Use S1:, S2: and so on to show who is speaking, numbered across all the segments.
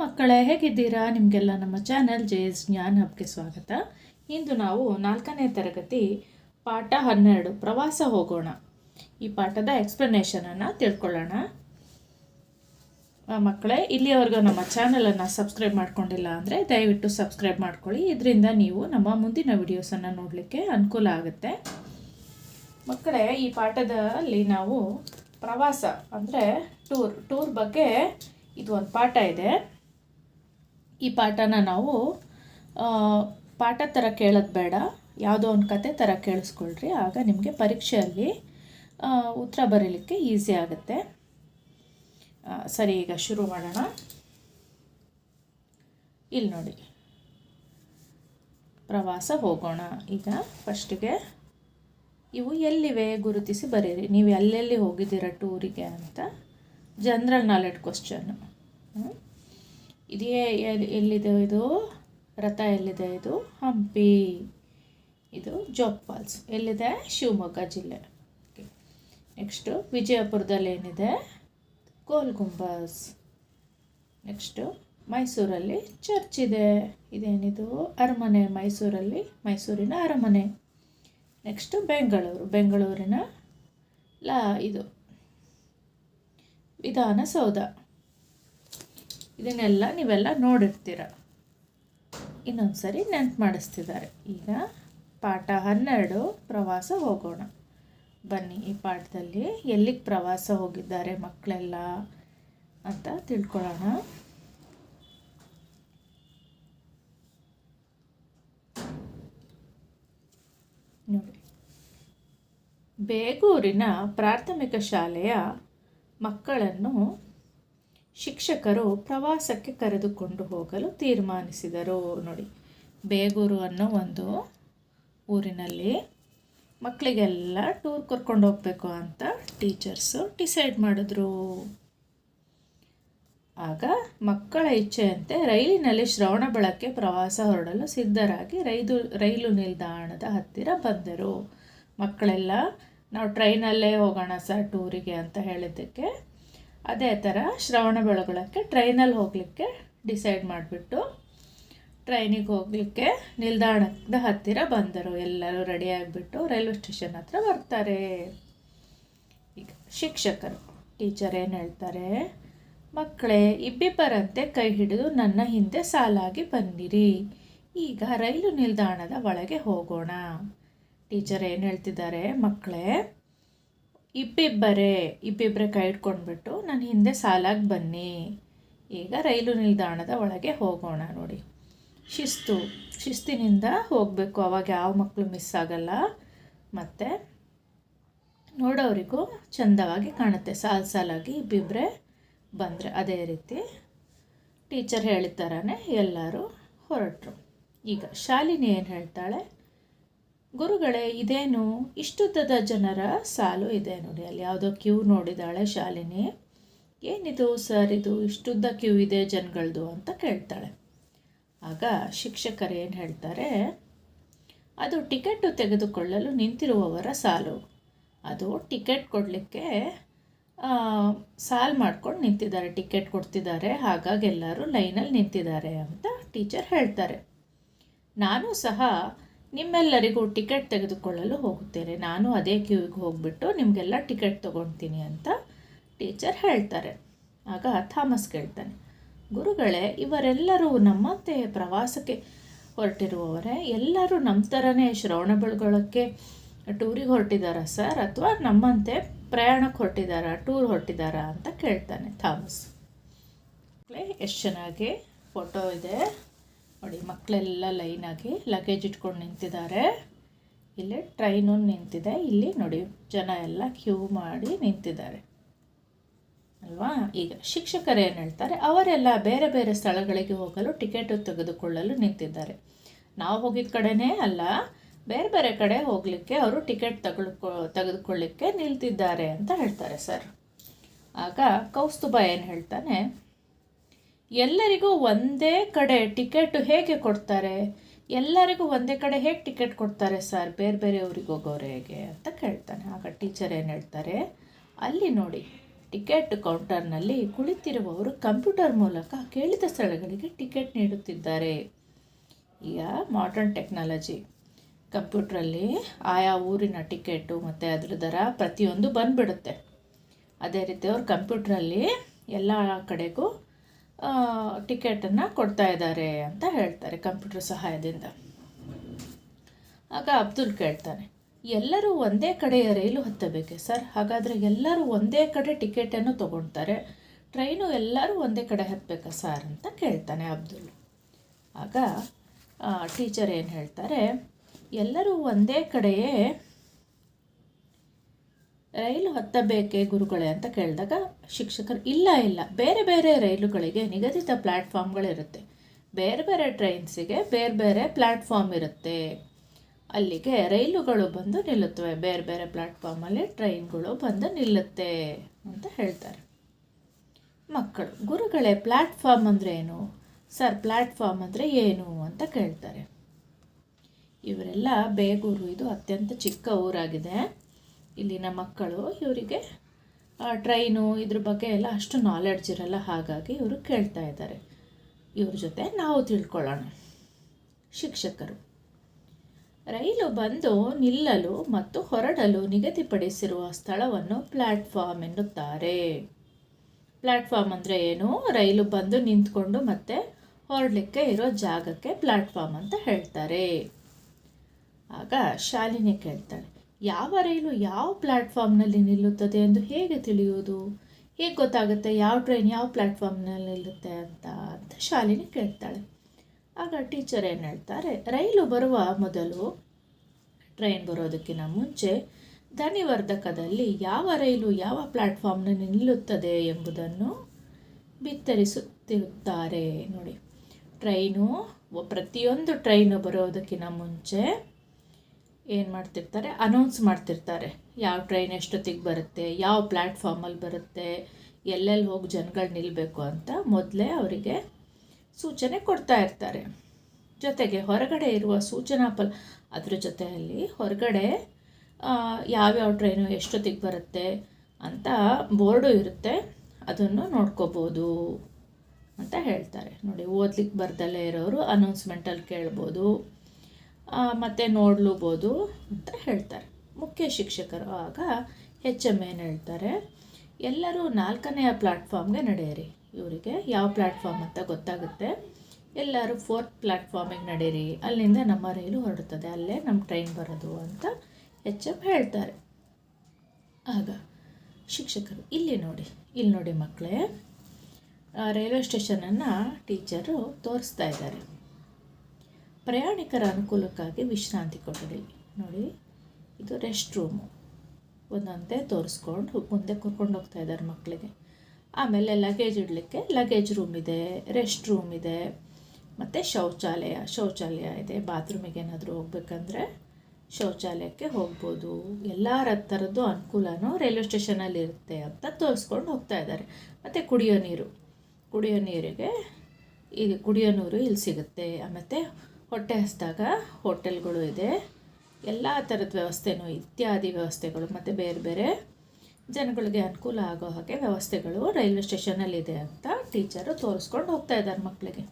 S1: ಮಕ್ಕಳೇ, ಹೇಗಿದ್ದೀರಾ? ನಿಮಗೆಲ್ಲ ನಮ್ಮ ಚಾನಲ್ ಎಸ್ ಜ್ಞಾನ್ ಹಬ್ಗೆ ಸ್ವಾಗತ. ಇಂದು ನಾವು ನಾಲ್ಕನೇ ತರಗತಿ, ಪಾಠ ಹನ್ನೆರಡು, ಪ್ರವಾಸ ಹೋಗೋಣ. ಈ ಪಾಠದ ಎಕ್ಸ್ಪ್ಲನೇಷನನ್ನು ತಿಳ್ಕೊಳ್ಳೋಣ. ಮಕ್ಕಳೇ, ಇಲ್ಲಿಯವರೆಗೂ ನಮ್ಮ ಚಾನಲನ್ನು ಸಬ್ಸ್ಕ್ರೈಬ್ ಮಾಡ್ಕೊಂಡಿಲ್ಲ ಅಂದರೆ ದಯವಿಟ್ಟು ಸಬ್ಸ್ಕ್ರೈಬ್ ಮಾಡ್ಕೊಳ್ಳಿ. ಇದರಿಂದ ನೀವು ನಮ್ಮ ಮುಂದಿನ ವಿಡಿಯೋಸನ್ನು ನೋಡಲಿಕ್ಕೆ ಅನುಕೂಲ ಆಗುತ್ತೆ. ಮಕ್ಕಳೇ, ಈ ಪಾಠದಲ್ಲಿ ನಾವು ಪ್ರವಾಸ ಅಂದರೆ ಟೂರ್ ಟೂರ್ ಬಗ್ಗೆ ಇದು ಒಂದು ಪಾಠ ಇದೆ. ಈ ಪಾಠನ ನಾವು ಪಾಠ ಥರ ಕೇಳೋದು ಬೇಡ. ಯಾವುದೋ ಒಂದು ಕತೆ ಥರ ಕೇಳಿಸ್ಕೊಳ್ರಿ. ಆಗ ನಿಮಗೆ ಪರೀಕ್ಷೆಯಲ್ಲಿ ಉತ್ತರ ಬರೀಲಿಕ್ಕೆ ಈಸಿ ಆಗುತ್ತೆ. ಸರಿ, ಈಗ ಶುರು ಮಾಡೋಣ. ಇಲ್ಲಿ ನೋಡಿ. ಪ್ರವಾಸ ಹೋಗೋಣ. ಈಗ ಫಸ್ಟಿಗೆ, ಇವು ಎಲ್ಲಿವೆ ಗುರುತಿಸಿ ಬರೀರಿ. ನೀವು ಎಲ್ಲೆಲ್ಲಿ ಹೋಗಿದ್ದೀರ ಟೂರಿಗೆ ಅಂತ. ಜನರಲ್ ನಾಲೆಡ್ ಕ್ವಶನ್ ಇದೇ ಎಲ್- ಎಲ್ಲಿದೆ ಇದು? ರಥ ಎಲ್ಲಿದೆ ಇದು? ಹಂಪಿ. ಇದು ಜೋಗ್ ಫಾಲ್ಸ್. ಎಲ್ಲಿದೆ? ಶಿವಮೊಗ್ಗ ಜಿಲ್ಲೆ. ನೆಕ್ಸ್ಟು ವಿಜಯಪುರದಲ್ಲಿ ಏನಿದೆ? ಗೋಲ್ ಗುಂಬಸ್. ನೆಕ್ಸ್ಟು ಮೈಸೂರಲ್ಲಿ ಚರ್ಚ್ ಇದೆ. ಇದೇನಿದು? ಅರಮನೆ, ಮೈಸೂರಲ್ಲಿ, ಮೈಸೂರಿನ ಅರಮನೆ. ನೆಕ್ಸ್ಟು ಬೆಂಗಳೂರು. ಬೆಂಗಳೂರಿನ ಲಾ, ಇದು ವಿಧಾನಸೌಧ. ಇದನ್ನೆಲ್ಲ ನೀವೆಲ್ಲ ನೋಡಿರ್ತೀರ. ಇನ್ನೊಂದು ಸರಿ ನೆನ್ಪು ಮಾಡಿಸ್ತಿದ್ದಾರೆ ಈಗ ಪಾಠ ಹನ್ನೆರಡು, ಪ್ರವಾಸ ಹೋಗೋಣ. ಬನ್ನಿ, ಈ ಪಾಠದಲ್ಲಿ ಎಲ್ಲಿಗೆ ಪ್ರವಾಸ ಹೋಗಿದ್ದಾರೆ ಮಕ್ಕಳೆಲ್ಲ ಅಂತ ತಿಳ್ಕೊಳ್ಳೋಣ. ನೋಡಿ. ಬೇಗೂರಿನ ಪ್ರಾಥಮಿಕ ಶಾಲೆಯ ಮಕ್ಕಳನ್ನು ಶಿಕ್ಷಕರು ಪ್ರವಾಸಕ್ಕೆ ಕರೆದುಕೊಂಡು ಹೋಗಲು ತೀರ್ಮಾನಿಸಿದರು. ನೋಡಿ, ಬೇಗೂರು ಅನ್ನೋ ಒಂದು ಊರಿನಲ್ಲಿ ಮಕ್ಕಳಿಗೆಲ್ಲ ಟೂರ್ ಕರ್ಕೊಂಡು ಹೋಗಬೇಕು ಅಂತ ಟೀಚರ್ಸು ಡಿಸೈಡ್ ಮಾಡಿದ್ರು. ಆಗ ಮಕ್ಕಳ ಇಚ್ಛೆಯಂತೆ ರೈಲಿನಲ್ಲಿ ಶ್ರವಣಬೆಳಕ್ಕೆ ಪ್ರವಾಸ ಹೊರಡಲು ಸಿದ್ಧರಾಗಿ ರೈಲು ರೈಲು ನಿಲ್ದಾಣದ ಹತ್ತಿರ ಬಂದರು. ಮಕ್ಕಳೆಲ್ಲ, ನಾವು ಟ್ರೈನಲ್ಲೇ ಹೋಗೋಣ ಸರ್ ಟೂರಿಗೆ ಅಂತ ಹೇಳಿದ್ದಕ್ಕೆ ಅದೇ ಥರ ಶ್ರವಣ ಬೆಳಗೊಳಕ್ಕೆ ಟ್ರೈನಲ್ಲಿ ಹೋಗಲಿಕ್ಕೆ ಡಿಸೈಡ್ ಮಾಡಿಬಿಟ್ಟು ಟ್ರೈನಿಗೆ ಹೋಗಲಿಕ್ಕೆ ನಿಲ್ದಾಣದ ಹತ್ತಿರ ಬಂದರು. ಎಲ್ಲರೂ ರೆಡಿ ಆಗಿಬಿಟ್ಟು ರೈಲ್ವೆ ಸ್ಟೇಷನ್ ಹತ್ರ ಬರ್ತಾರೆ. ಈಗ ಶಿಕ್ಷಕರು ಟೀಚರ್ ಏನು ಹೇಳ್ತಾರೆ? ಮಕ್ಕಳೇ, ಇಬ್ಬಿಬ್ಬರಂತೆ ಕೈ ಹಿಡಿದು ನನ್ನ ಹಿಂದೆ ಸಾಲಾಗಿ ಬಂದಿರಿ. ಈಗ ರೈಲು ನಿಲ್ದಾಣದ ಒಳಗೆ ಹೋಗೋಣ. ಟೀಚರ್ ಏನು ಹೇಳ್ತಿದ್ದಾರೆ? ಮಕ್ಕಳೇ ಇಬ್ಬಿಬ್ಬರೇ ಇಬ್ಬಿಬ್ಬರೇ ಕೈ ಇಟ್ಕೊಂಡ್ಬಿಟ್ಟು ನಾನು ಹಿಂದೆ ಸಾಲಾಗಿ ಬನ್ನಿ. ಈಗ ರೈಲು ನಿಲ್ದಾಣದ ಒಳಗೆ ಹೋಗೋಣ ನೋಡಿ. ಶಿಸ್ತು, ಶಿಸ್ತಿನಿಂದ ಹೋಗಬೇಕು. ಅವಾಗ ಯಾವ ಮಕ್ಕಳು ಮಿಸ್ ಆಗಲ್ಲ. ಮತ್ತು ನೋಡೋರಿಗೂ ಚಂದವಾಗಿ ಕಾಣುತ್ತೆ. ಸಾಲು ಸಾಲಾಗಿ ಇಬ್ಬಿಬ್ಬರೇ ಬಂದರೆ ಅದೇ ರೀತಿ. ಟೀಚರ್ ಹೇಳಿದ ಥರನೇ ಎಲ್ಲರೂ ಹೊರಟರು. ಈಗ ಶಾಲಿನಿ ಏನು ಹೇಳ್ತಾಳೆ? ಗುರುಗಳೇ, ಇದೇನು? ಇಷ್ಟುದ್ದದ ಜನರ ಸಾಲು ಇದೆ ನೋಡಿ, ಅಲ್ಲಿ ಯಾವುದೋ ಕ್ಯೂ ನೋಡಿದಾಳೆ ಶಾಲಿನಿ. ಏನಿದು ಸರ್ ಇದು? ಇಷ್ಟುದ್ದ ಕ್ಯೂ ಇದೆ ಜನಗಳದು ಅಂತ ಕೇಳ್ತಾಳೆ. ಆಗ ಶಿಕ್ಷಕರು ಏನು ಹೇಳ್ತಾರೆ? ಅದು ಟಿಕೆಟು ತೆಗೆದುಕೊಳ್ಳಲು ನಿಂತಿರುವವರ ಸಾಲು. ಅದು ಟಿಕೆಟ್ ಕೊಡಲಿಕ್ಕೆ ಸಾಲ್ ಮಾಡ್ಕೊಂಡು ನಿಂತಿದ್ದಾರೆ, ಟಿಕೆಟ್ ಕೊಡ್ತಿದ್ದಾರೆ, ಹಾಗಾಗಿ ಎಲ್ಲರೂ ಲೈನಲ್ಲಿ ನಿಂತಿದ್ದಾರೆ ಅಂತ ಟೀಚರ್ ಹೇಳ್ತಾರೆ. ನಾನು ಸಹ ನಿಮ್ಮೆಲ್ಲರಿಗೂ ಟಿಕೆಟ್ ತೆಗೆದುಕೊಳ್ಳಲು ಹೋಗುತ್ತೇನೆ. ನಾನು ಅದೇ ಕ್ಯೂವಿಗೆ ಹೋಗ್ಬಿಟ್ಟು ನಿಮಗೆಲ್ಲ ಟಿಕೆಟ್ ತೊಗೊಳ್ತೀನಿ ಅಂತ ಟೀಚರ್ ಹೇಳ್ತಾರೆ. ಆಗ ಥಾಮಸ್ ಕೇಳ್ತಾನೆ, ಗುರುಗಳೇ, ಇವರೆಲ್ಲರೂ ನಮ್ಮಂತೆ ಪ್ರವಾಸಕ್ಕೆ ಹೊರಟಿರುವವರೇ, ಎಲ್ಲರೂ ನಮ್ಮ ಥರನೇ ಶ್ರವಣ ಬೆಳಗೊಳಕ್ಕೆ ಟೂರಿಗೆ ಹೊರಟಿದ್ದಾರಾ ಸರ್? ಅಥವಾ ನಮ್ಮಂತೆ ಪ್ರಯಾಣಕ್ಕೆ ಹೊರಟಿದ್ದಾರಾ ಟೂರ್ ಹೊರಟಿದ್ದಾರಾ ಅಂತ ಕೇಳ್ತಾನೆ ಥಾಮಸ್. ಎಷ್ಟು ಚೆನ್ನಾಗಿ ಫೋಟೋ ಇದೆ. ನೋಡಿ, ಮಕ್ಕಳೆಲ್ಲ ಲೈನಾಗಿ ಲಗೇಜ್ ಇಟ್ಕೊಂಡು ನಿಂತಿದ್ದಾರೆ. ಇಲ್ಲಿ ಟ್ರೈನು ನಿಂತಿದೆ. ಇಲ್ಲಿ ನೋಡಿ, ಜನ ಎಲ್ಲ ಕ್ಯೂ ಮಾಡಿ ನಿಂತಿದ್ದಾರೆ. ಅಲ್ವಾ? ಈಗ ಶಿಕ್ಷಕರು ಏನು ಹೇಳ್ತಾರೆ, ಅವರೆಲ್ಲ ಬೇರೆ ಬೇರೆ ಸ್ಥಳಗಳಿಗೆ ಹೋಗಲು ಟಿಕೆಟ್ ತೆಗೆದುಕೊಳ್ಳಲು ನಿಂತಿದ್ದಾರೆ. ನಾವು ಹೋಗಿದ ಕಡೆನೇ ಅಲ್ಲ, ಬೇರೆ ಬೇರೆ ಕಡೆ ಹೋಗಲಿಕ್ಕೆ ಅವರು ಟಿಕೆಟ್ ತಗೊಳ್ಕೊ ತೆಗೆದುಕೊಳ್ಳಿಕ್ಕೆ ನಿಲ್ತಿದ್ದಾರೆ ಅಂತ ಹೇಳ್ತಾರೆ ಸರ್. ಆಗ ಕೌಸ್ತುಭ ಏನು ಹೇಳ್ತಾನೆ ಎಲ್ಲರಿಗೂ ಒಂದೇ ಕಡೆ ಟಿಕೆಟ್ ಹೇಗೆ ಕೊಡ್ತಾರೆ? ಎಲ್ಲರಿಗೂ ಒಂದೇ ಕಡೆ ಹೇಗೆ ಟಿಕೆಟ್ ಕೊಡ್ತಾರೆ ಸರ್? ಬೇರೆ ಬೇರೆ ಊರಿಗೆ ಹೋಗೋರು ಹೇಗೆ ಅಂತ ಕೇಳ್ತಾನೆ. ಆಗ ಟೀಚರ್ ಏನು ಹೇಳ್ತಾರೆ? ಅಲ್ಲಿ ನೋಡಿ, ಟಿಕೆಟ್ ಕೌಂಟರ್ನಲ್ಲಿ ಕುಳಿತಿರುವವರು ಕಂಪ್ಯೂಟರ್ ಮೂಲಕ ಕೇಳಿದ ಸ್ಥಳಗಳಿಗೆ ಟಿಕೆಟ್ ನೀಡುತ್ತಿದ್ದಾರೆ. ಈಗ ಮಾಡರ್ನ್ ಟೆಕ್ನಾಲಜಿ ಕಂಪ್ಯೂಟ್ರಲ್ಲಿ ಆಯಾ ಊರಿನ ಟಿಕೆಟು ಮತ್ತು ಅದ್ರ ದರ ಪ್ರತಿಯೊಂದು ಬಂದುಬಿಡುತ್ತೆ. ಅದೇ ರೀತಿ ಅವ್ರು ಕಂಪ್ಯೂಟ್ರಲ್ಲಿ ಎಲ್ಲ ಕಡೆಗೂ ಟಿಕೆಟನ್ನು ಕೊಡ್ತಾ ಇದ್ದಾರೆ ಅಂತ ಹೇಳ್ತಾರೆ ಕಂಪ್ಯೂಟರ್ ಸಹಾಯದಿಂದ. ಆಗ ಅಬ್ದುಲ್ ಕೇಳ್ತಾನೆ, ಎಲ್ಲರೂ ಒಂದೇ ಕಡೆಯ ರೈಲು ಹತ್ತಬೇಕೆ ಸರ್? ಹಾಗಾದರೆ ಎಲ್ಲರೂ ಒಂದೇ ಕಡೆ ಟಿಕೆಟನ್ನು ತೊಗೊಳ್ತಾರೆ, ಟ್ರೈನು ಎಲ್ಲರೂ ಒಂದೇ ಕಡೆ ಹತ್ತಬೇಕಾ ಸರ್ ಅಂತ ಕೇಳ್ತಾನೆ ಅಬ್ದುಲ್. ಆಗ ಟೀಚರ್ ಏನು ಹೇಳ್ತಾರೆ, ಎಲ್ಲರೂ ಒಂದೇ ಕಡೆಯೇ ರೈಲು ಹತ್ತಬೇಕೆ ಗುರುಗಳೇ ಅಂತ ಕೇಳಿದಾಗ ಶಿಕ್ಷಕರು, ಇಲ್ಲ ಇಲ್ಲ, ಬೇರೆ ಬೇರೆ ರೈಲುಗಳಿಗೆ ನಿಗದಿತ ಪ್ಲ್ಯಾಟ್ಫಾರ್ಮ್ಗಳಿರುತ್ತೆ ಬೇರೆ ಬೇರೆ ಟ್ರೈನ್ಸಿಗೆ ಬೇರೆ ಬೇರೆ ಪ್ಲ್ಯಾಟ್ಫಾರ್ಮ್ ಇರುತ್ತೆ. ಅಲ್ಲಿಗೆ ರೈಲುಗಳು ಬಂದು ನಿಲ್ಲುತ್ತವೆ. ಬೇರೆ ಬೇರೆ ಪ್ಲ್ಯಾಟ್ಫಾರ್ಮಲ್ಲಿ ಟ್ರೈನ್ಗಳು ಬಂದು ನಿಲ್ಲುತ್ತೆ ಅಂತ ಹೇಳ್ತಾರೆ. ಮಕ್ಕಳು, ಗುರುಗಳೇ ಪ್ಲ್ಯಾಟ್ಫಾರ್ಮ್ ಅಂದರೆ ಏನು? ಸರ್ ಪ್ಲ್ಯಾಟ್ಫಾರ್ಮ್ ಅಂದರೆ ಏನು ಅಂತ ಕೇಳ್ತಾರೆ. ಇವರೆಲ್ಲ ಬೇಗೂರು, ಇದು ಅತ್ಯಂತ ಚಿಕ್ಕ ಊರಾಗಿದೆ. ಇಲ್ಲಿನ ಮಕ್ಕಳು, ಇವರಿಗೆ ಟ್ರೈನು ಇದ್ರ ಬಗ್ಗೆ ಎಲ್ಲ ಅಷ್ಟು ನಾಲೆಡ್ಜ್ ಇರಲ್ಲ. ಹಾಗಾಗಿ ಇವರು ಕೇಳ್ತಾ ಇದ್ದಾರೆ. ಇವ್ರ ಜೊತೆ ನಾವು ತಿಳ್ಕೊಳ್ಳೋಣ. ಶಿಕ್ಷಕರು. ರೈಲು ಬಂದು ನಿಲ್ಲಲು ಮತ್ತು ಹೊರಡಲು ನಿಗದಿಪಡಿಸಿರುವ ಸ್ಥಳವನ್ನು ಪ್ಲ್ಯಾಟ್ಫಾರ್ಮ್ ಎನ್ನುತ್ತಾರೆ. ಪ್ಲ್ಯಾಟ್ಫಾರ್ಮ್ ಅಂದರೆ ಏನು? ರೈಲು ಬಂದು ನಿಂತ್ಕೊಂಡು ಮತ್ತೆ ಹೊರಡಲಿಕ್ಕೆ ಇರೋ ಜಾಗಕ್ಕೆ ಪ್ಲ್ಯಾಟ್ಫಾರ್ಮ್ ಅಂತ ಹೇಳ್ತಾರೆ. ಆಗ ಶಾಲಿನಿ ಕೇಳ್ತಾಳೆ ಯಾವ ರೈಲು ಯಾವ ಪ್ಲ್ಯಾಟ್ಫಾರ್ಮ್ನಲ್ಲಿ ನಿಲ್ಲುತ್ತದೆ ಎಂದು ಹೇಗೆ ತಿಳಿಯುವುದು? ಹೇಗೆ ಗೊತ್ತಾಗುತ್ತೆ ಯಾವ ಟ್ರೈನ್ ಯಾವ ಪ್ಲ್ಯಾಟ್ಫಾರ್ಮ್ನಲ್ಲಿ ನಿಲ್ಲುತ್ತೆ ಅಂತ ಅಂತ ಶಾಲಿನಿ ಕೇಳ್ತಾಳೆ. ಆಗ ಟೀಚರ್ ಏನು ಹೇಳ್ತಾರೆ, ರೈಲು ಬರುವ ಮೊದಲು, ಟ್ರೈನ್ ಬರೋದಕ್ಕಿಂತ ಮುಂಚೆ ಧ್ವನಿವರ್ಧಕದಲ್ಲಿ ಯಾವ ರೈಲು ಯಾವ ಪ್ಲ್ಯಾಟ್ಫಾರ್ಮ್ನಲ್ಲಿ ನಿಲ್ಲುತ್ತದೆ ಎಂಬುದನ್ನು ಬಿತ್ತರಿಸುತ್ತಿರುತ್ತಾರೆ. ನೋಡಿ, ಟ್ರೈನು, ಪ್ರತಿಯೊಂದು ಟ್ರೈನು ಬರೋದಕ್ಕಿಂತ ಮುಂಚೆ ಏನು ಮಾಡ್ತಿರ್ತಾರೆ? ಅನೌನ್ಸ್ ಮಾಡ್ತಿರ್ತಾರೆ. ಯಾವ ಟ್ರೈನ್ ಎಷ್ಟೊತ್ತಿಗೆ ಬರುತ್ತೆ? ಯಾವ ಪ್ಲ್ಯಾಟ್ಫಾರ್ಮಲ್ಲಿ ಬರುತ್ತೆ? ಎಲ್ಲೆಲ್ಲಿ ಹೋಗಿ ಜನಗಳು ನಿಲ್ಲಬೇಕು ಅಂತ ಮೊದಲೇ ಅವರಿಗೆ ಸೂಚನೆ ಕೊಡ್ತಾ ಇರ್ತಾರೆ. ಜೊತೆಗೆ ಹೊರಗಡೆ ಇರುವ ಸೂಚನಾ ಫಲ, ಅದ್ರ ಜೊತೆಯಲ್ಲಿ ಹೊರಗಡೆ ಯಾವ್ಯಾವ ಟ್ರೈನು ಎಷ್ಟೊತ್ತಿಗೆ ಬರುತ್ತೆ ಅಂತ ಬೋರ್ಡು ಇರುತ್ತೆ. ಅದನ್ನು ನೋಡ್ಕೋಬೋದು ಅಂತ ಹೇಳ್ತಾರೆ. ನೋಡಿ ಓದ್ಲಿಕ್ಕೆ ಬರ್ದಲ್ಲೇ ಇರೋರು ಅನೌನ್ಸ್ಮೆಂಟಲ್ಲಿ ಕೇಳ್ಬೋದು. ಮತ್ತು ನೋಡ್ಲೂಬೋದು ಅಂತ ಹೇಳ್ತಾರೆ. ಮುಖ್ಯ ಶಿಕ್ಷಕರು ಆಗ ಹೆಚ್ ಎಂ ಏನು ಹೇಳ್ತಾರೆ, ಎಲ್ಲರೂ ನಾಲ್ಕನೆಯ ಪ್ಲಾಟ್ಫಾರ್ಮ್ಗೆ ನಡೆಯಿರಿ. ಇವರಿಗೆ ಯಾವ ಪ್ಲ್ಯಾಟ್ಫಾರ್ಮ್ ಅಂತ ಗೊತ್ತಾಗುತ್ತೆ. ಎಲ್ಲರೂ ಫೋರ್ತ್ ಪ್ಲ್ಯಾಟ್ಫಾರ್ಮಿಗೆ ನಡೆಯಿರಿ. ಅಲ್ಲಿಂದ ನಮ್ಮ ರೈಲು ಹೊರಡುತ್ತದೆ. ಅಲ್ಲೇ ನಮ್ಮ ಟ್ರೈನ್ ಬರೋದು ಅಂತ ಎಚ್ ಎಂ ಹೇಳ್ತಾರೆ. ಆಗ ಶಿಕ್ಷಕರು, ಇಲ್ಲಿ ನೋಡಿ ಇಲ್ಲಿ ನೋಡಿ ಮಕ್ಕಳೇ ರೈಲ್ವೆ ಸ್ಟೇಷನನ್ನು ಟೀಚರು ತೋರಿಸ್ತಾ ಇದ್ದಾರೆ. ಪ್ರಯಾಣಿಕರ ಅನುಕೂಲಕ್ಕಾಗಿ ವಿಶ್ರಾಂತಿ ಕೊಠಡಿ. ನೋಡಿ, ಇದು ರೆಸ್ಟ್ ರೂಮು. ಒಂದೊಂದೇ ತೋರಿಸ್ಕೊಂಡು ಮುಂದೆ ಕರ್ಕೊಂಡು ಹೋಗ್ತಾ ಇದ್ದಾರೆ ಮಕ್ಕಳಿಗೆ. ಆಮೇಲೆ ಲಗೇಜ್ ಇಡಲಿಕ್ಕೆ ಲಗೇಜ್ ರೂಮ್ ಇದೆ, ರೆಸ್ಟ್ ರೂಮ್ ಇದೆ, ಮತ್ತು ಶೌಚಾಲಯ. ಶೌಚಾಲಯ ಇದೆ. ಬಾತ್ರೂಮಿಗೆ ಏನಾದರೂ ಹೋಗ್ಬೇಕಂದ್ರೆ ಶೌಚಾಲಯಕ್ಕೆ ಹೋಗ್ಬೋದು. ಎಲ್ಲ ಥರದ್ದು ಅನುಕೂಲನೂ ರೈಲ್ವೆ ಸ್ಟೇಷನಲ್ಲಿ ಇರುತ್ತೆ ಅಂತ ತೋರಿಸ್ಕೊಂಡು ಹೋಗ್ತಾ ಇದ್ದಾರೆ. ಮತ್ತು ಕುಡಿಯೋ ನೀರು. ಕುಡಿಯೋ ನೀರಿಗೆ ಈಗ ಕುಡಿಯೋ ನೀರು ಇಲ್ಲಿ ಸಿಗುತ್ತೆ. ಮತ್ತು ಹೊಟ್ಟೆ ಹಸಿದಾಗ ಹೋಟೆಲ್ಗಳು ಇದೆ. ಎಲ್ಲ ಥರದ ವ್ಯವಸ್ಥೆನೂ ಇತ್ಯಾದಿ ವ್ಯವಸ್ಥೆಗಳು ಮತ್ತು ಬೇರೆ ಬೇರೆ ಜನಗಳಿಗೆ ಅನುಕೂಲ ಆಗೋ ಹಾಗೆ ವ್ಯವಸ್ಥೆಗಳು ರೈಲ್ವೆ ಸ್ಟೇಷನಲ್ಲಿದೆ ಅಂತ ಟೀಚರು ತೋರಿಸ್ಕೊಂಡು ಹೋಗ್ತಾ ಇದ್ದಾರೆ ಮಕ್ಕಳಿಗೆ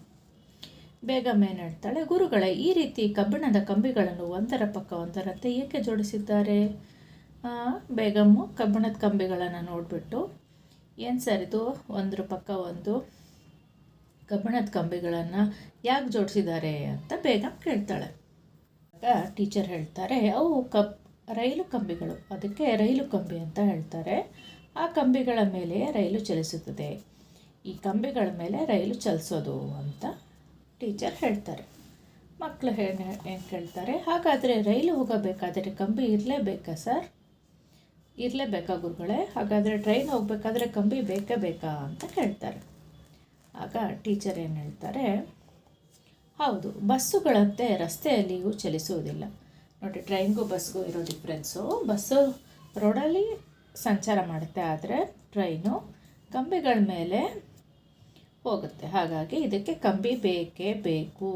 S1: ಬೇಗ ಮೇನ್ ಹೇಳ್ತಾಳೆ ಗುರುಗಳೇ, ಈ ರೀತಿ ಕಬ್ಬಿಣದ ಕಂಬಿಗಳನ್ನು ಒಂದರ ಪಕ್ಕ ಒಂದರಂತೆ ಏಕೆ ಜೋಡಿಸಿದ್ದಾರೆ? ಬೇಗಮ್ಮು ಕಬ್ಬಿಣದ ಕಂಬಿಗಳನ್ನು ನೋಡಿಬಿಟ್ಟು. ಏನು ಸರ್ ಇದು? ಒಂದ್ರ ಪಕ್ಕ ಒಂದು. ಕಬ್ಬಿಣದ ಕಂಬಿಗಳನ್ನು ಯಾಕೆ ಜೋಡಿಸಿದ್ದಾರೆ ಅಂತ ಬೇಗ ಕೇಳ್ತಾಳೆ. ಆಗ ಟೀಚರ್ ಹೇಳ್ತಾರೆ, ಅವು ಕಬ್, ರೈಲು ಕಂಬಿಗಳು. ಅದಕ್ಕೆ ರೈಲು ಕಂಬಿ ಅಂತ ಹೇಳ್ತಾರೆ. ಆ ಕಂಬಿಗಳ ಮೇಲೆ ರೈಲು ಚಲಿಸುತ್ತದೆ. ಈ ಕಂಬಿಗಳ ಮೇಲೆ ರೈಲು ಚಲಿಸೋದು ಅಂತ ಟೀಚರ್ ಹೇಳ್ತಾರೆ. ಮಕ್ಕಳು ಏನು ಏನು ಕೇಳ್ತಾರೆ, ಹಾಗಾದರೆ ರೈಲು ಹೋಗಬೇಕಾದರೆ ಕಂಬಿ ಇರಲೇಬೇಕಾ ಸರ್? ಇರಲೇಬೇಕಾ ಗುರುಗಳೇ? ಹಾಗಾದರೆ ಟ್ರೈನ್ ಹೋಗಬೇಕಾದ್ರೆ ಕಂಬಿ ಬೇಕೇ ಬೇಕಾ? ಅಂತ ಕೇಳ್ತಾರೆ. ಆಗ ಟೀಚರ್ ಏನು ಹೇಳ್ತಾರೆ, ಹೌದು, ಬಸ್ಸುಗಳಂತೆ ರಸ್ತೆಯಲ್ಲಿಯೂ ಚಲಿಸುವುದಿಲ್ಲ. ನೋಡಿ, ಟ್ರೈನ್ಗೂ ಬಸ್ಗೂ ಇರೋ ಡಿಫ್ರೆನ್ಸು ಬಸ್ಸು ರೋಡಲ್ಲಿ ಸಂಚಾರ ಮಾಡುತ್ತೆ, ಆದರೆ ಟ್ರೈನು ಕಂಬಿಗಳ ಮೇಲೆ ಹೋಗುತ್ತೆ. ಹಾಗಾಗಿ ಇದಕ್ಕೆ ಕಂಬಿ ಬೇಕೇ ಬೇಕು.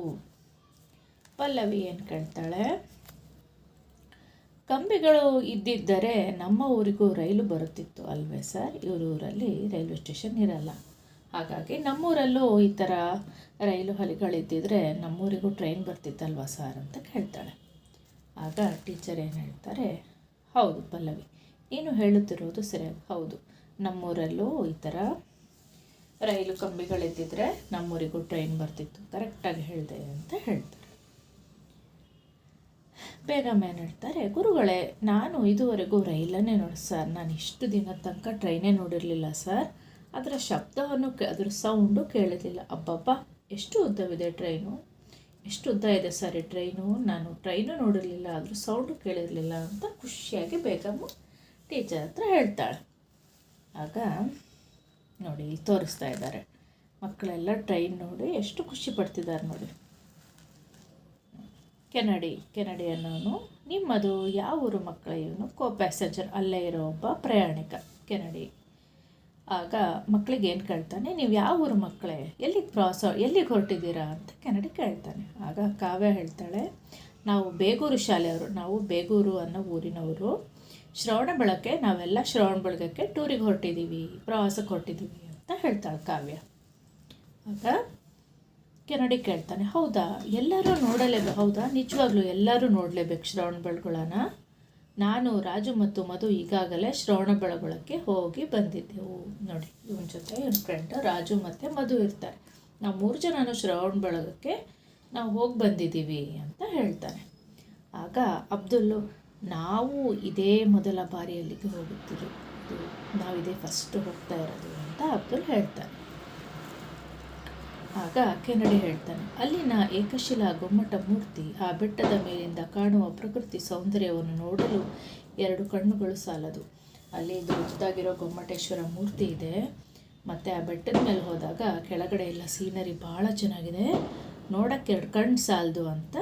S1: ಪಲ್ಲವಿ ಏನು ಕೇಳ್ತಾಳೆ, ಕಂಬಿಗಳು ಇದ್ದಿದ್ದರೆ ನಮ್ಮ ಊರಿಗೂ ರೈಲು ಬರುತ್ತಿತ್ತು ಅಲ್ವೇ ಸರ್? ಇವ್ರ ಊರಲ್ಲಿ ರೈಲ್ವೆ ಸ್ಟೇಷನ್ ಇರಲ್ಲ. ಹಾಗಾಗಿ ನಮ್ಮೂರಲ್ಲೂ ಈ ಥರ ರೈಲು ಹಳಿಗಳಿದ್ದಿದ್ರೆ ನಮ್ಮೂರಿಗೂ ಟ್ರೈನ್ ಬರ್ತಿತ್ತಲ್ವ ಸರ್ ಅಂತ ಕೇಳ್ತಾಳೆ. ಆಗ ಟೀಚರ್ ಏನು ಹೇಳ್ತಾರೆ, ಹೌದು ಪಲ್ಲವಿ, ನೀನು ಹೇಳುತ್ತಿರುವುದು ಸರಿಯಾಗಿ ಹೌದು. ನಮ್ಮೂರಲ್ಲೂ ಈ ಥರ ರೈಲು ಕಂಬಿಗಳಿದ್ದಿದ್ರೆ ನಮ್ಮೂರಿಗೂ ಟ್ರೈನ್ ಬರ್ತಿತ್ತು ಕರೆಕ್ಟಾಗಿ ಹೇಳಿದೆ ಅಂತ ಹೇಳ್ತಾರೆ. ಬೇಗಮ್ಮ ಏನು ಹೇಳ್ತಾರೆ, ಗುರುಗಳೇ, ನಾನು ಇದುವರೆಗೂ ರೈಲನ್ನೇ ನೋಡಿ ಸರ್ ನಾನು ಇಷ್ಟು ದಿನ ತನಕ ಟ್ರೈನೇ ನೋಡಿರಲಿಲ್ಲ ಸರ್ ಅದರ ಶಬ್ದವನ್ನು ಅದರ ಸೌಂಡು ಕೇಳಲಿಲ್ಲ. ಅಬ್ಬಬ್ಬ, ಎಷ್ಟು ಉದ್ದವಿದೆ ಟ್ರೈನು ಎಷ್ಟು ಉದ್ದ ಇದೆ ಸರ್ ಟ್ರೈನು ನಾನು ಟ್ರೈನು ನೋಡಿರಲಿಲ್ಲ ಅದ್ರ ಸೌಂಡು ಕೇಳಿರಲಿಲ್ಲ ಅಂತ ಖುಷಿಯಾಗಿ ಬೇಗಮ್ಮ ಟೀಚರ್ ಹತ್ರ ಹೇಳ್ತಾಳೆ. ಆಗ ನೋಡಿ, ಇಲ್ಲಿ ತೋರಿಸ್ತಾ ಇದ್ದಾರೆ. ಮಕ್ಕಳೆಲ್ಲ ಟ್ರೈನ್ ನೋಡಿ ಎಷ್ಟು ಖುಷಿ ಪಡ್ತಿದ್ದಾರೆ ನೋಡಿ. ಕೆನಡಿ ಕೆನಡಿ ಅನ್ನೋನು ನಿಮ್ಮದು, ಯಾವ ಊರು ಮಕ್ಕಳ? ಇವನು ಕೋ ಪ್ಯಾಸೆಂಜರ್ ಅಲ್ಲೇ ಇರೋ ಒಬ್ಬ ಪ್ರಯಾಣಿಕ. ಕೆನಡಿ. ಆಗ ಮಕ್ಕಳಿಗೆ ಏನು ಕೇಳ್ತಾನೆ, ನೀವು ಯಾವ ಊರು ಮಕ್ಕಳೇ ಎಲ್ಲಿಗೆ ಪ್ರವಾಸ ಎಲ್ಲಿಗೆ ಹೊರಟಿದ್ದೀರಾ? ಅಂತ ಕೆನಡಿ ಕೇಳ್ತಾನೆ. ಆಗ ಕಾವ್ಯ ಹೇಳ್ತಾಳೆ, ನಾವು ಬೇಗೂರು ಶಾಲೆಯವರು, ನಾವು ಬೇಗೂರು ಅನ್ನೋ ಊರಿನವರು. ಶ್ರವಣ ಬೆಳಗ್ಗೆ ನಾವೆಲ್ಲ ಶ್ರವಣ ಬೆಳಗಕ್ಕೆ ಟೂರಿಗೆ ಹೊರಟಿದ್ದೀವಿ ಪ್ರವಾಸಕ್ಕೆ ಹೊರಟಿದ್ದೀವಿ ಅಂತ ಹೇಳ್ತಾಳೆ ಕಾವ್ಯ. ಆಗ ಕೆನಡಿ ಕೇಳ್ತಾನೆ, ಹೌದಾ? ಎಲ್ಲರೂ ನೋಡಲೇಬೇಕು ಹೌದಾ? ನಿಜವಾಗ್ಲೂ ಎಲ್ಲರೂ ನೋಡಲೇಬೇಕು ಶ್ರವಣ ಬೆಳಗೊಳನ? ನಾನು, ರಾಜು ಮತ್ತು ಮಧು ಈಗಾಗಲೇ ಶ್ರವಣ ಬೆಳಗೊಳಕ್ಕೆ ಹೋಗಿ ಬಂದಿದ್ದೆವು. ನೋಡಿ, ಇವನ ಜೊತೆ ಇವನ ಫ್ರೆಂಡ್ ರಾಜು ಮತ್ತು ಮಧು ಇರ್ತಾರೆ. ನಾವು ಮೂರು ಜನನು ಶ್ರವಣ ಬೆಳಗಕ್ಕೆ ನಾವು ಹೋಗಿ ಬಂದಿದ್ದೀವಿ ಅಂತ ಹೇಳ್ತಾನೆ. ಆಗ ಅಬ್ದುಲ್ಲು, ನಾವು ಇದೇ ಮೊದಲ ಬಾರಿ ಅಲ್ಲಿಗೆ ಹೋಗುತ್ತಿರು. ನಾವು ಇದೇ ಫಸ್ಟ್ ಹೋಗ್ತಾ ಇರೋದು ಅಂತ ಅಬ್ದುಲ್ ಹೇಳ್ತಾನೆ. ಆಗ ಕೆನಡಿ ಹೇಳ್ತಾನೆ, ಅಲ್ಲಿನ ಏಕಶಿಲಾ ಗೊಮ್ಮಟ ಮೂರ್ತಿ ಆ ಬೆಟ್ಟದ ಮೇಲಿಂದ ಕಾಣುವ ಪ್ರಕೃತಿ ಸೌಂದರ್ಯವನ್ನು ನೋಡಲು ಎರಡು ಕಣ್ಣುಗಳು ಸಾಲದು. ಅಲ್ಲಿ ದೊಡ್ಡದಾಗಿರೋ ಗೊಮ್ಮಟೇಶ್ವರ ಮೂರ್ತಿ ಇದೆ. ಮತ್ತು ಆ ಬೆಟ್ಟದ ಮೇಲೆ ಹೋದಾಗ ಕೆಳಗಡೆ ಎಲ್ಲ ಸೀನರಿ ಭಾಳ ಚೆನ್ನಾಗಿದೆ. ನೋಡೋಕ್ಕೆ ಎರಡು ಕಣ್ಣು ಸಾಲದು ಅಂತ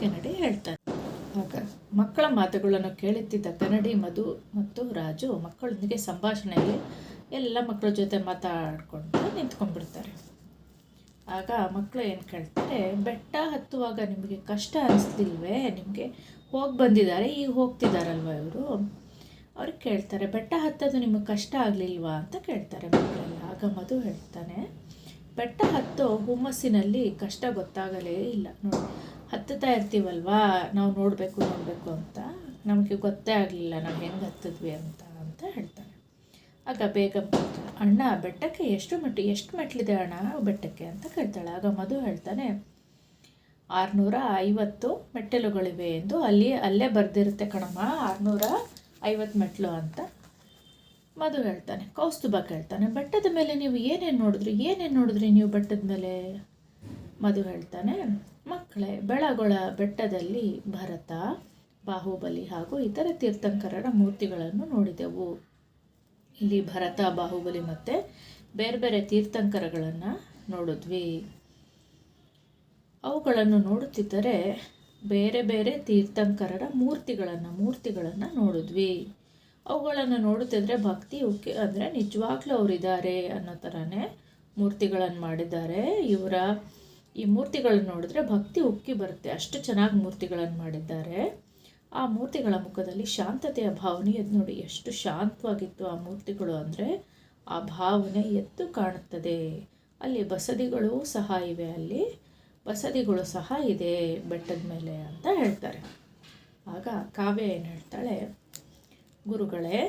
S1: ಕೆನಡಿ ಹೇಳ್ತಾನೆ. ಆಗ ಮಕ್ಕಳ ಮಾತುಗಳನ್ನು ಕೇಳುತ್ತಿದ್ದ ಕನ್ನಡಿ ಮಧು ಮತ್ತು ರಾಜು ಮಕ್ಕಳೊಂದಿಗೆ ಸಂಭಾಷಣೆಯಲ್ಲಿ ಎಲ್ಲ ಮಕ್ಕಳ ಜೊತೆ ಮಾತಾಡ್ಕೊಂಡು ನಿಂತ್ಕೊಂಡ್ಬಿಡ್ತಾರೆ. ಆಗ ಮಕ್ಕಳು ಏನು ಕೇಳ್ತಾರೆ, ಬೆಟ್ಟ ಹತ್ತುವಾಗ ನಿಮಗೆ ಕಷ್ಟ ಅನಿಸ್ಲಿಲ್ವೇ? ನಿಮಗೆ ಹೋಗಿ ಬಂದಿದ್ದಾರೆ ಈಗ ಹೋಗ್ತಿದ್ದಾರಲ್ವ ಇವರು? ಅವ್ರಿಗೆ ಕೇಳ್ತಾರೆ, ಬೆಟ್ಟ ಹತ್ತೋದು ನಿಮಗೆ ಕಷ್ಟ ಆಗಲಿಲ್ವಾ ಅಂತ ಕೇಳ್ತಾರೆ ಮಕ್ಕಳೆಲ್ಲ. ಆಗ ಮಧು ಹೇಳ್ತಾನೆ, ಬೆಟ್ಟ ಹತ್ತೋ ಹುಮ್ಮಸ್ಸಿನಲ್ಲಿ ಕಷ್ಟ ಗೊತ್ತಾಗಲೇ ಇಲ್ಲ. ನೋಡಿ, ಹತ್ತುತ್ತಾ ಇರ್ತೀವಲ್ವಾ? ನಾವು ನೋಡಬೇಕು ನೋಡಬೇಕು ಅಂತ. ನಮಗೆ ಗೊತ್ತೇ ಆಗಲಿಲ್ಲ ನಾವು ಹೆಂಗೆ ಹತ್ತಿದ್ವಿ ಅಂತ ಅಂತ ಹೇಳ್ತಾನೆ. ಆಗ ಬೇಗ ಅಣ್ಣ, ಬೆಟ್ಟಕ್ಕೆ ಎಷ್ಟು ಮೆಟ್ಟು, ಎಷ್ಟು ಮೆಟ್ಲಿದೆ ಅಣ್ಣ? ಬೆಟ್ಟಕ್ಕೆ ಅಂತ ಕೇಳ್ತಾಳೆ. ಆಗ ಮಧು ಹೇಳ್ತಾನೆ, ಆರುನೂರ ಐವತ್ತು ಮೆಟ್ಟಲುಗಳಿವೆ ಎಂದು ಅಲ್ಲಿ, ಅಲ್ಲೇ ಬರೆದಿರುತ್ತೆ ಕಣಮ್ಮ. ಆರುನೂರ ಐವತ್ತು ಮೆಟ್ಲು ಅಂತ. ಮಧು ಹೇಳ್ತಾನೆ, ಕೌಸ್ತುಭ ಕೇಳ್ತಾನೆ, ಬೆಟ್ಟದ ಮೇಲೆ ನೀವು ಏನೇನು ನೋಡಿದ್ರಿ? ಏನೇನು ನೋಡಿದ್ರಿ ನೀವು ಬೆಟ್ಟದ ಮೇಲೆ? ಮಧು ಹೇಳ್ತಾನೆ, ಮಕ್ಕಳೇ, ಬೆಳಗೊಳ ಬೆಟ್ಟದಲ್ಲಿ ಭರತ, ಬಾಹುಬಲಿ ಹಾಗೂ ಇತರ ತೀರ್ಥಂಕರರ ಮೂರ್ತಿಗಳನ್ನು ನೋಡಿದೆವು. ಇಲ್ಲಿ ಭರತ, ಬಾಹುಬಲಿ ಮತ್ತು ಬೇರೆ ಬೇರೆ ತೀರ್ಥಂಕರಗಳನ್ನು ನೋಡಿದ್ವಿ. ಅವುಗಳನ್ನು ನೋಡುತ್ತಿದ್ದರೆ ಬೇರೆ ಬೇರೆ ತೀರ್ಥಂಕರರ ಮೂರ್ತಿಗಳನ್ನು ಮೂರ್ತಿಗಳನ್ನು ನೋಡಿದ್ವಿ. ಅವುಗಳನ್ನು ನೋಡುತ್ತಿದ್ದರೆ ಭಕ್ತಿ ಉಕ್ಕಿ, ಅಂದರೆ ನಿಜವಾಗ್ಲೂ ಅವರಿದ್ದಾರೆ ಅನ್ನೋ ಥರನೇ ಮೂರ್ತಿಗಳನ್ನು ಮಾಡಿದ್ದಾರೆ. ಇವರ ಈ ಮೂರ್ತಿಗಳನ್ನು ನೋಡಿದ್ರೆ ಭಕ್ತಿ ಉಕ್ಕಿ ಬರುತ್ತೆ. ಅಷ್ಟು ಚೆನ್ನಾಗಿ ಮೂರ್ತಿಗಳನ್ನು ಮಾಡಿದ್ದಾರೆ. ಆ ಮೂರ್ತಿಗಳ ಮುಖದಲ್ಲಿ ಶಾಂತತೆಯ ಭಾವನೆ. ಎದ್ದು ನೋಡಿ ಎಷ್ಟು ಶಾಂತವಾಗಿತ್ತು ಆ ಮೂರ್ತಿಗಳು ಅಂದರೆ ಆ ಭಾವನೆ ಎದ್ದು ಕಾಣುತ್ತದೆ. ಅಲ್ಲಿ ಬಸದಿಗಳು ಸಹ ಇವೆ. ಅಲ್ಲಿ ಬಸದಿಗಳು ಸಹ ಇದೆ ಬೆಟ್ಟದ ಮೇಲೆ ಅಂತ ಹೇಳ್ತಾರೆ. ಆಗ ಕಾವ್ಯ ಏನು ಹೇಳ್ತಾಳೆ, ಗುರುಗಳೇ,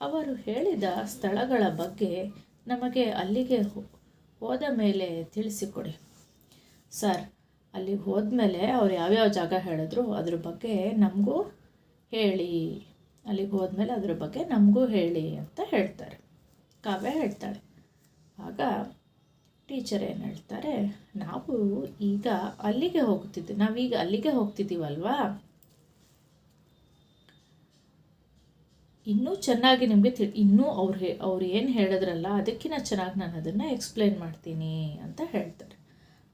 S1: ಅವರು ಹೇಳಿದ ಸ್ಥಳಗಳ ಬಗ್ಗೆ ನಮಗೆ ಅಲ್ಲಿಗೆ ಹೋದ ಮೇಲೆ ತಿಳಿಸಿಕೊಡಿ. ಸರ್ ಅಲ್ಲಿಗೆ ಹೋದ್ಮೇಲೆ ಅವ್ರು ಯಾವ್ಯಾವ ಜಾಗ ಹೇಳಿದ್ರು ಅದ್ರ ಬಗ್ಗೆ ನಮಗೂ ಹೇಳಿ. ಅಲ್ಲಿಗೆ ಹೋದ್ಮೇಲೆ ಅದ್ರ ಬಗ್ಗೆ ನಮಗೂ ಹೇಳಿ ಅಂತ ಹೇಳ್ತಾರೆ. ಕಾವ್ಯ ಹೇಳ್ತಾಳೆ. ಆಗ ಟೀಚರ್ ಏನು ಹೇಳ್ತಾರೆ, ನಾವು ಈಗ ಅಲ್ಲಿಗೆ ಹೋಗ್ತಿದ್ದೆ ನಾವೀಗ ಅಲ್ಲಿಗೆ ಹೋಗ್ತಿದ್ದೀವಲ್ವಾ? ಇನ್ನೂ ಚೆನ್ನಾಗಿ ನಿಮಗೆ ತಿಳಿ ಇನ್ನೂ ಅವ್ರು ಅವ್ರು ಏನು ಹೇಳಿದ್ರಲ್ಲ ಅದಕ್ಕಿಂತ ಚೆನ್ನಾಗಿ ನಾನು ಅದನ್ನು ಎಕ್ಸ್ಪ್ಲೇನ್ ಮಾಡ್ತೀನಿ ಅಂತ ಹೇಳ್ತಾರೆ.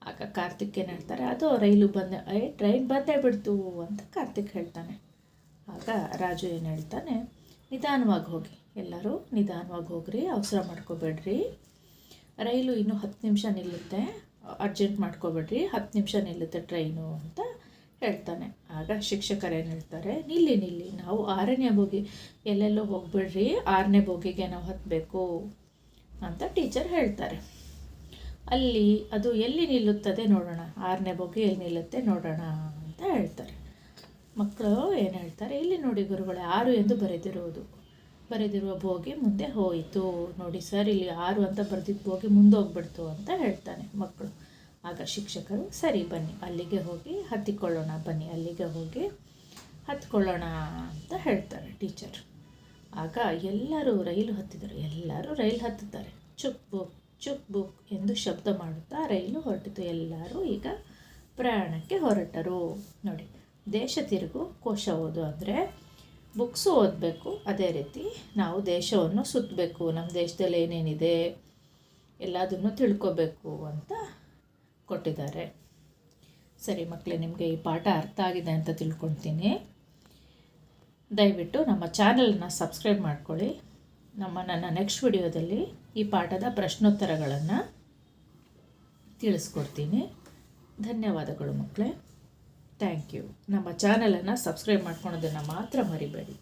S1: ಆಗ ಕಾರ್ತಿಕ್ ಏನು ಹೇಳ್ತಾರೆ, ಅದು ರೈಲು ಬಂದೆ, ಏ, ಟ್ರೈನ್ ಬಂದೇ ಬಿಡ್ತು ಅಂತ ಕಾರ್ತಿಕ್ ಹೇಳ್ತಾನೆ. ಆಗ ರಾಜು ಏನು ಹೇಳ್ತಾನೆ, ನಿಧಾನವಾಗಿ ಹೋಗಿ, ಎಲ್ಲರೂ ನಿಧಾನವಾಗಿ ಹೋಗ್ರಿ, ಅವಸರ ಮಾಡ್ಕೋಬೇಡ್ರಿ. ರೈಲು ಇನ್ನೂ ಹತ್ತು ನಿಮಿಷ ನಿಲ್ಲುತ್ತೆ, ಅರ್ಜೆಂಟ್ ಮಾಡ್ಕೋಬೇಡ್ರಿ, ಹತ್ತು ನಿಮಿಷ ನಿಲ್ಲುತ್ತೆ ಟ್ರೈನು ಅಂತ ಹೇಳ್ತಾನೆ. ಆಗ ಶಿಕ್ಷಕರೇನು ಹೇಳ್ತಾರೆ, ನಿಲ್ಲಿ ನಿಲ್ಲಿ, ನಾವು ಆರನೇ ಬೋಗಿ, ಎಲ್ಲೆಲ್ಲೋ ಹೋಗ್ಬಿಡ್ರಿ, ಆರನೇ ಬೋಗಿಗೆ ನಾವು ಹತ್ತಬೇಕು ಅಂತ ಟೀಚರ್ ಹೇಳ್ತಾರೆ. ಅಲ್ಲಿ ಅದು ಎಲ್ಲಿ ನಿಲ್ಲುತ್ತದೆ ನೋಡೋಣ. ಆರನೇ ಬೋಗಿ ಎಲ್ಲಿ ನಿಲ್ಲುತ್ತೆ ನೋಡೋಣ ಅಂತ ಹೇಳ್ತಾರೆ. ಮಕ್ಕಳು ಏನು ಹೇಳ್ತಾರೆ? ಇಲ್ಲಿ ನೋಡಿ ಗುರುಗಳೇ, ಆರು ಎಂದು ಬರೆದಿರುವುದು. ಬರೆದಿರುವ ಬೋಗಿ ಮುಂದೆ ಹೋಯಿತು. ನೋಡಿ ಸರ್, ಇಲ್ಲಿ ಆರು ಅಂತ ಬರೆದಿದ್ದ ಭೋಗಿ ಮುಂದೆ ಹೋಗ್ಬಿಡ್ತು ಅಂತ ಹೇಳ್ತಾನೆ ಮಕ್ಕಳು. ಆಗ ಶಿಕ್ಷಕರು, ಸರಿ ಬನ್ನಿ, ಅಲ್ಲಿಗೆ ಹೋಗಿ ಹತ್ತಿಕೊಳ್ಳೋಣ, ಬನ್ನಿ, ಅಲ್ಲಿಗೆ ಹೋಗಿ ಹತ್ಕೊಳ್ಳೋಣ ಅಂತ ಹೇಳ್ತಾರೆ ಟೀಚರ್. ಆಗ ಎಲ್ಲರೂ ರೈಲು ಹತ್ತಿದರು ಎಲ್ಲರೂ ರೈಲು ಹತ್ತುತ್ತಾರೆ. ಬುಕ್ ಚುಕ್ ಬುಕ್ ಎಂದು ಶಬ್ದ ಮಾಡುತ್ತಾ ರೈಲು ಹೊರಟಿತು. ಎಲ್ಲರೂ ಈಗ ಪ್ರಯಾಣಕ್ಕೆ ಹೊರಟರು. ನೋಡಿ, ದೇಶ ತಿರುಗು, ಕೋಶ ಓದು ಅಂದರೆ ಬುಕ್ಸು ಓದಬೇಕು. ಅದೇ ರೀತಿ ನಾವು ದೇಶವನ್ನು ಸುತ್ತಬೇಕು. ನಮ್ಮ ದೇಶದಲ್ಲಿ ಏನೇನಿದೆ, ಎಲ್ಲದನ್ನು ತಿಳ್ಕೊಬೇಕು ಅಂತ ಕೊಟ್ಟಿದ್ದಾರೆ. ಸರಿ ಮಕ್ಕಳೇ, ನಿಮಗೆ ಈ ಪಾಠ ಅರ್ಥ ಆಗಿದೆ ಅಂತ ತಿಳ್ಕೊತೀನಿ ದಯವಿಟ್ಟು ನಮ್ಮ ಚಾನಲನ್ನು ಸಬ್ಸ್ಕ್ರೈಬ್ ಮಾಡ್ಕೊಳ್ಳಿ. ನಮ್ಮ ನನ್ನ ನೆಕ್ಸ್ಟ್ ವಿಡಿಯೋದಲ್ಲಿ ಈ ಪಾಠದ ಪ್ರಶ್ನೋತ್ತರಗಳನ್ನು ತಿಳಿಸ್ಕೊಡ್ತೀನಿ. ಧನ್ಯವಾದಗಳು ಮಕ್ಕಳೇ. ಥ್ಯಾಂಕ್ ಯು ನಮ್ಮ ಚಾನಲನ್ನು ಸಬ್ಸ್ಕ್ರೈಬ್ ಮಾಡ್ಕೊಳೋದನ್ನು ಮಾತ್ರ ಮರಿಬೇಡಿ.